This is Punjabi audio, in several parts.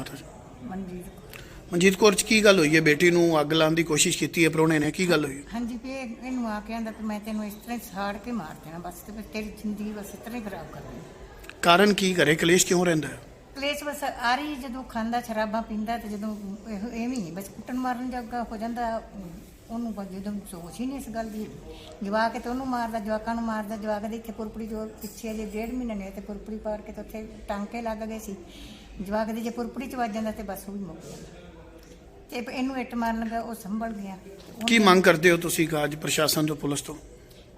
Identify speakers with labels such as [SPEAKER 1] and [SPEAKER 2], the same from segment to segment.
[SPEAKER 1] ਮਾਤਾ ਜੀ।
[SPEAKER 2] ਮਨਜੀਤ
[SPEAKER 1] ਮਨਜੀਤ ਕੌਰ ਚ ਕੀ ਗੱਲ ਹੋਈ ਹੈ? ਬੇਟੀ ਨੂੰ ਅੱਗ ਲਾਉਣ ਦੀ ਕੋਸ਼ਿਸ਼ ਕੀਤੀ ਹੈ ਪ੍ਰਾਹੁਣੇ ਨੇ। ਕੀ ਗੱਲ ਹੋਈ
[SPEAKER 2] ਹਾਂਜੀ ਵੀ ਇਹ- ਇਹਨੂੰ ਆ ਕੇ ਆਂਦਾ ਕਿ ਮੈਂ ਤੈਨੂੰ ਇਸ ਤਰ੍ਹਾਂ ਹੀ ਸਾੜ ਕੇ ਮਾਰ ਦੇਣਾ ਬਸ ਤੇ ਫਿਰ ਤੇਰੀ ਜ਼ਿੰਦਗੀ ਬਸ ਇਸ ਤਰ੍ਹਾਂ ਹੀ ਖਰਾਬ ਕਰ ਦੇਣੀ।
[SPEAKER 1] ਕਾਰਨ ਕੀ ਕਰੇ? ਕਲੇਸ਼ ਕਿਉਂ ਰਹਿੰਦਾ ਹੈ?
[SPEAKER 2] ਕਲੇਸ਼ ਬਸ ਆ ਰਹੀ ਜਦੋਂ ਖਾਂਦਾ ਸ਼ਰਾਬਾਂ ਪੀਂਦਾ ਤੇ ਜਦੋਂ ਇਹ- ਐਵੇਂ ਹੀ ਬਸ ਕੁੱਟਣ ਮਾਰਨ ਜੋਗਾ ਹੋ ਜਾਂਦਾ ਉਹਨੂੰ ਬਸ ਜਦੋਂ ਸੋਚ ਹੀ ਨਹੀਂ ਇਸ ਗੱਲ ਦੀ। ਜਵਾਕ ਤੇ ਉਹਨੂੰ ਮਾਰਦਾ ਜਵਾਕਾਂ ਨੂੰ ਮਾਰਦਾ ਜਵਾਕ ਦੇ ਇੱਥੇ ਪੁਰਪੜੀ ਜੋ ਪਿੱਛੇ ਜੇ ਡੇਢ ਮਹੀਨੇ ਨੇ ਤੇ ਪੁਰਪੜੀ ਪਾੜ ਕੇ ਤੇ ਉੱਥੇ ਟਾਂਕੇ ਲੱਗ ਗਏ ਸੀ। ਜਵਾਕ ਦੇ ਜੇ ਪੁਰਪੜੀ ਚ ਵੱਜ ਜਾਂਦਾ ਤੇ ਬਸ ਉਹ ਵੀ ਮੁੱਕ ਜਾਂਦਾ। ਤੇ ਇਹਨੂੰ ਇੱਟ ਮਾਰਨ ਲੱਗਾ ਉਹ ਸੰਭਲ ਗਿਆ। ਤੇ ਉਹਨੇ-
[SPEAKER 1] ਕੀ ਮੰਗ ਕਰਦੇ ਹੋ ਤੁਸੀਂ ਕਾਜ ਪ੍ਰਸ਼ਾਸਨ ਤੋਂ ਪੁਲਿਸ ਤੋਂ?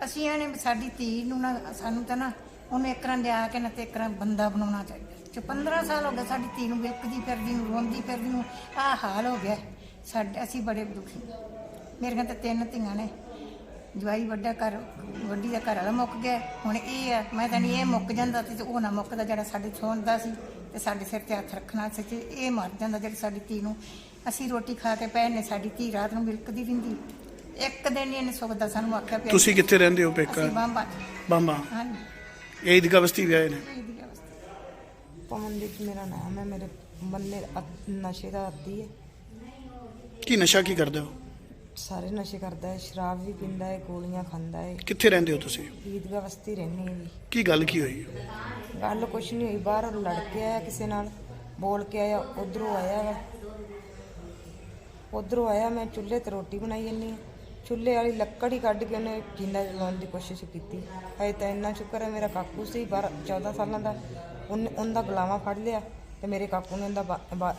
[SPEAKER 2] ਅਸੀਂ ਵੀ ਸਾਡੀ ਧੀ ਨੂੰ ਨਾ ਸਾਨੂੰ ਤਾਂ ਨਾ ਉਹਨੂੰ ਇੱਕ ਰਾਂ ਲਿਆ ਕੇ ਨਾ ਤੇ ਇੱਕ ਰਾਂ ਬੰਦਾ ਬਣਾਉਣਾ ਚਾਹੀਦਾ। ਚ 15 ਸਾਲ ਹੋ ਗਏ ਸਾਡੀ ਧੀ ਨੂੰ ਵਿਕਦੀ ਫਿਰਦੀ ਨੂੰ ਰੋਂਦੀ ਫਿਰਦੀ ਨੂੰ ਆਹ ਹਾਲ ਹੋ ਗਿਆ। ਸਾਡੇ ਅਸੀਂ ਬੜੇ ਦੁਖੀ। ਮੇਰੀਆਂ ਤਾਂ ਤਿੰਨ ਧੀਆਂ ਨੇ। ਜਵਾਈ ਵੱਡਾ ਘਰ ਵੱਡੀ ਦਾ ਘਰ ਵਾਲਾ ਮੁੱਕ ਗਿਆ। ਹੁਣ ਇਹ ਆ ਮੈਂ ਤਾਂ ਨਹੀਂ ਇਹ ਮੁੱਕ ਜਾਂਦਾ ਤੇ ਉਹ ਨਾ ਮੁੱਕਦਾ ਜਿਹੜਾ ਸਾਡੇ ਛੋਣਦਾ ਸੀ ਤੇ ਸਾਡੇ ਸਿਰ ਤੇ ਹੱਥ ਰੱਖਣਾ ਸੀ ਤੇ ਇਹ ਮਰ ਜਾਂਦਾ ਜਿਹੜੀ ਸਾਡੀ ਧੀ ਨੂੰ। ਅਸੀਂ ਰੋਟੀ ਖਾ ਕੇ ਪੈ ਨੇ ਸਾਡੀ ਧੀ ਰਾਤ ਨੂੰ ਵਿਲਕਦੀ ਰਹਿੰਦੀ। ਇੱਕ ਦਿਨ ਹੀ ਇਹਨੇ ਸੁਖਦਾ ਸਾਨੂੰ ਆਖਿਆ ਪਿਆ
[SPEAKER 1] ਤੁਸੀਂ ਕਿੱਥੇ ਰਹਿੰਦੇ ਹੋ ਪੇਕਾ?
[SPEAKER 2] ਅਸੀਂ ਬੰਬਾ।
[SPEAKER 1] ਬੰਬਾ।
[SPEAKER 2] ਹਾਂਜੀ।
[SPEAKER 1] ਇਹ ਈਦਗਾ ਬਸਤੀ ਵਿਆਹੇ ਨੇ?
[SPEAKER 2] ਇਹ ਦੀ ਅਵਸਥਾ।
[SPEAKER 3] ਪਵਨਦੀਪ ਮੇਰਾ ਨਾਮ ਹੈ ਮੇਰੇ ਬੰਦੇ ਨਸ਼ੇ ਦਾ ਆਦੀ ਹੈ।
[SPEAKER 1] ਕੀ ਨਸ਼ਾ ਕੀ ਕਰਦੇ ਹੋ?
[SPEAKER 3] ਸਾਰੇ ਨਸ਼ੇ ਕਰਦਾ ਹੈ ਸ਼ਰਾਬ ਵੀ ਪੀਂਦਾ ਹੈ ਗੋਲੀਆਂ ਖਾਂਦਾ ਹੈ।
[SPEAKER 1] ਕਿੱਥੇ ਰਹਿੰਦੇ ਹੋ ਤੁਸੀਂ?
[SPEAKER 3] ਈਦਗਾ ਬਸਤੀ ਰਹਿੰਦੀ ਹੈ ਜੀ।
[SPEAKER 1] ਕੀ ਗੱਲ ਕੀ ਹੋਈ?
[SPEAKER 3] ਗੱਲ ਕੁਛ ਨਹੀਂ ਹੋਈ ਬਾਹਰ ਲੜ ਕੇ ਆਇਆ ਕਿਸੇ ਨਾਲ ਬੋਲ ਕੇ ਆਇਆ ਉਧਰੋਂ ਆਇਆ ਵਾ। ਉਧਰੋਂ ਆਇਆ ਮੈਂ ਚੁੱਲ੍ਹੇ ਤੇ ਰੋਟੀ ਬਣਾਈ ਜੰਨੀ ਹਾਂ। ਚੁੱਲ੍ਹੇ ਵਾਲੀ ਲੱਕੜ ਹੀ ਕੱਢ ਕੇ ਉਹਨੇ ਜਿੰਦਾ ਜਲਾਉਣ ਦੀ ਕੋਸ਼ਿਸ਼ ਕੀਤੀ। ਹਜੇ ਤਾਂ ਇੰਨਾ ਸ਼ੁਕਰ ਹੈ ਮੇਰਾ ਕਾਕੂ ਸੀ 12 14 ਸਾਲਾਂ ਦਾ। ਉਹਨੇ ਉਹਦਾ ਗਲਾਵਾ ਫੜ ਲਿਆ ਤੇ ਮੇਰੇ ਕਾਕੂ ਨੇ ਉਹਦਾ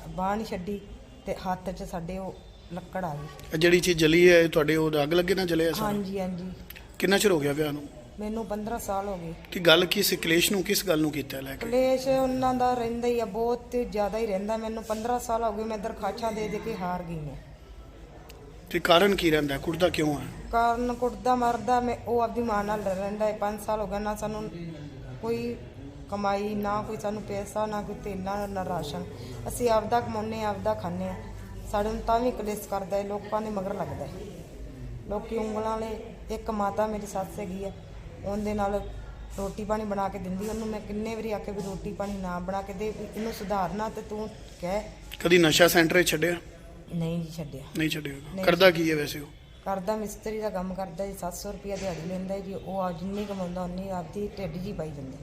[SPEAKER 3] ਬਾਹ ਨਹੀਂ ਛੱਡੀ ਤੇ ਹੱਥ 'ਚ ਸਾਡੇ ਉਹ ਲੱਕੜ ਆ ਗਈ
[SPEAKER 1] ਇਹ ਜਿਹੜੀ ਚੀਜ਼ ਜਲੀ ਹੈ ਇਹ ਤੁਹਾਡੇ ਉਹ ਅੱਗ ਲੱਗੇ ਨਾ ਜਲਿਆ ਸਾਰਾ?
[SPEAKER 3] ਹਾਂਜੀ ਹਾਂਜੀ।
[SPEAKER 1] ਕਿੰਨਾ ਚਿਰ ਹੋ ਗਿਆ ਵਿਆਹ ਨੂੰ?
[SPEAKER 3] ਮੈਨੂੰ 15 ਸਾਲ ਹੋ ਗਏ।
[SPEAKER 1] ਕੀ ਗੱਲ ਕੀ ਸੀ? ਕਲੇਸ਼ ਨੂੰ ਕਿਸ ਗੱਲ ਨੂੰ ਕੀਤਾ ਲੈ ਕੇ?
[SPEAKER 3] ਕਲੇਸ਼ ਉਹਨਾਂ ਦਾ ਰਹਿੰਦਾ ਹੀ ਆ ਬਹੁਤ ਜ਼ਿਆਦਾ ਹੀ ਰਹਿੰਦਾ। ਮੈਨੂੰ 15 ਸਾਲ ਹੋ ਗਏ ਮੈਂ ਦਰਖਾਸ਼ਾਂ ਦੇ ਦੇ ਕੇ ਹਾਰ ਗਈ ਹਾਂ
[SPEAKER 1] ਤੇ ਕਾਰਨ ਕੀ ਰਹਿੰਦਾ? ਕੁੜਦਾ ਕਿਉਂ ਹੈ
[SPEAKER 3] ਕਾਰਨ ਕੁੱਟਦਾ ਮਰਦਾ ਮੈਂ ਉਹ ਆਪਦੀ ਮਾਂ ਨਾਲ ਰਹਿੰਦਾ ਹੈ। 5 ਸਾਲ ਹੋ ਗਏ ਨਾ ਸਾਨੂੰ ਕੋਈ ਕਮਾਈ ਨਾ ਕੋਈ ਸਾਨੂੰ ਪੈਸਾ ਨਾ ਕੋਈ ਤੇਲਾ ਨਾ ਰਾਸ਼ਨ। ਅਸੀਂ ਆਪਦਾ ਕਮਾਉਂਦੇ ਹਾਂ, ਆਪਦਾ ਖਾਂਦੇ ਆ ਸਾਡੇ ਨੂੰ ਤਾਂ ਵੀ ਕਲੇਸ਼ ਕਰਦਾ ਹੈ ਲੋਕਾਂ ਦੇ ਮਗਰ ਲੱਗਦਾ ਹੈ। ਲੋਕੀ ਉਂਗਲਾਂ ਵਾਲੇ ਇੱਕ ਮਾਤਾ ਮੇਰੀ ਸੱਸ ਹੈਗੀ ਆ ਉਹਦੇ ਨਾਲ ਰੋਟੀ ਪਾਣੀ ਬਣਾ ਕੇ ਦਿੰਦੀ ਉਹਨੂੰ ਮੈਂ ਕਿੰਨੇ ਵਾਰੀ ਆਖਿਆ ਵੀ ਰੋਟੀ ਪਾਣੀ ਨਾ ਬਣਾ ਕੇ ਦੇ ਵੀ ਇਹਨੂੰ ਸੁਧਾਰਨਾ ਤੇ ਤੂੰ ਕਹਿ।
[SPEAKER 1] ਕਦੀ ਨਸ਼ਾ ਸੈਂਟਰ 'ਚ ਛੱਡਿਆ?
[SPEAKER 3] ਨਹੀਂ ਜੀ ਛੱਡਿਆ।
[SPEAKER 1] ਨਹੀਂ ਛੱਡਿਆ
[SPEAKER 3] ਨਹੀਂ।
[SPEAKER 1] ਕਰਦਾ ਕੀ ਹੈ ਵੈਸੇ ਉਹ?
[SPEAKER 3] ਕਰਦਾ ਮਿਸਤਰੀ ਦਾ ਕੰਮ ਕਰਦਾ ਜੀ 700 ਰੁਪਿਆ ਦਿਹਾੜੀ ਲੈਂਦਾ ਜੀ ਉਹ ਆ ਜਿੰਨੀ ਕਮਾਉਂਦਾ ਉਨੀ ਆਪਦੀ ਢਿੱਡ ਜੀ ਪਾਈ ਜਾਂਦਾ।